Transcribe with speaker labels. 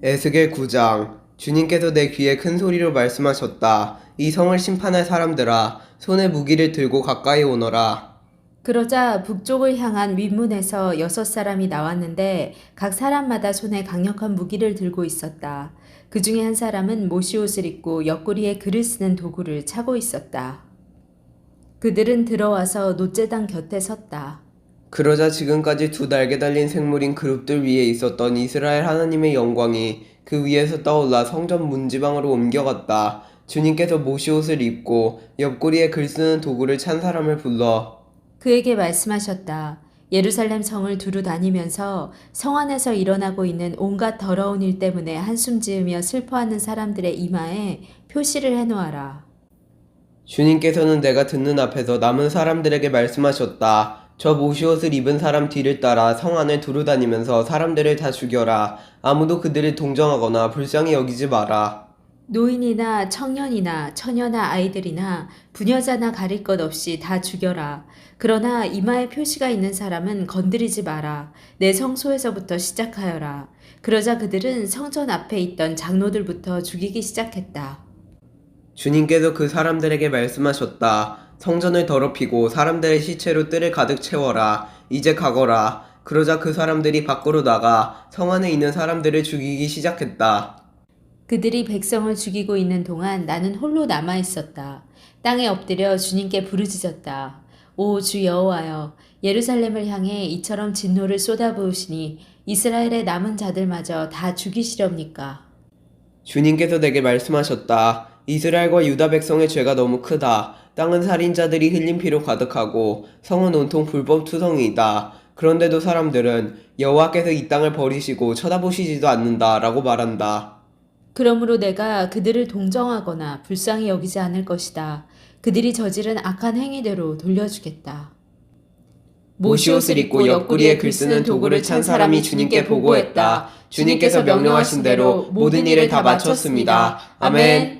Speaker 1: 에스겔 9장 주님께서 내 귀에 큰 소리로 말씀하셨다. 이 성을 심판할 사람들아 손에 무기를 들고 가까이 오너라.
Speaker 2: 그러자 북쪽을 향한 윗문에서 여섯 사람이 나왔는데 각 사람마다 손에 강력한 무기를 들고 있었다. 그 중에 한 사람은 모시옷을 입고 옆구리에 글을 쓰는 도구를 차고 있었다. 그들은 들어와서 노제당 곁에 섰다.
Speaker 1: 그러자 지금까지 두 날개 달린 생물인 그룹들 위에 있었던 이스라엘 하나님의 영광이 그 위에서 떠올라 성전 문지방으로 옮겨갔다. 주님께서 모시옷을 입고 옆구리에 글 쓰는 도구를 찬 사람을 불러
Speaker 2: 그에게 말씀하셨다. 예루살렘 성을 두루 다니면서 성 안에서 일어나고 있는 온갖 더러운 일 때문에 한숨 지으며 슬퍼하는 사람들의 이마에 표시를 해놓아라.
Speaker 1: 주님께서는 내가 듣는 앞에서 남은 사람들에게 말씀하셨다. 저 모시옷을 입은 사람 뒤를 따라 성 안을 두루 다니면서 사람들을 다 죽여라. 아무도 그들을 동정하거나 불쌍히 여기지 마라.
Speaker 2: 노인이나 청년이나 처녀나 아이들이나 부녀자나 가릴 것 없이 다 죽여라. 그러나 이마에 표시가 있는 사람은 건드리지 마라. 내 성소에서부터 시작하여라. 그러자 그들은 성전 앞에 있던 장로들부터 죽이기 시작했다.
Speaker 1: 주님께서 그 사람들에게 말씀하셨다. 성전을 더럽히고 사람들의 시체로 뜰을 가득 채워라. 이제 가거라. 그러자 그 사람들이 밖으로 나가 성 안에 있는 사람들을 죽이기 시작했다.
Speaker 2: 그들이 백성을 죽이고 있는 동안 나는 홀로 남아 있었다. 땅에 엎드려 주님께 부르짖었다. 오 주 여호와여, 예루살렘을 향해 이처럼 진노를 쏟아부으시니 이스라엘의 남은 자들마저 다 죽이시렵니까?
Speaker 1: 주님께서 내게 말씀하셨다. 이스라엘과 유다 백성의 죄가 너무 크다. 땅은 살인자들이 흘린 피로 가득하고 성은 온통 불법 투성이다. 그런데도 사람들은 여호와께서 이 땅을 버리시고 쳐다보시지도 않는다라고 말한다.
Speaker 2: 그러므로 내가 그들을 동정하거나 불쌍히 여기지 않을 것이다. 그들이 저지른 악한 행위대로 돌려주겠다.
Speaker 1: 모시옷을 입고 옆구리에 글 쓰는 도구를 찬 사람이 주님께 보고했다. 주님께서 명령하신 대로 모든 일을 다 마쳤습니다. 아멘.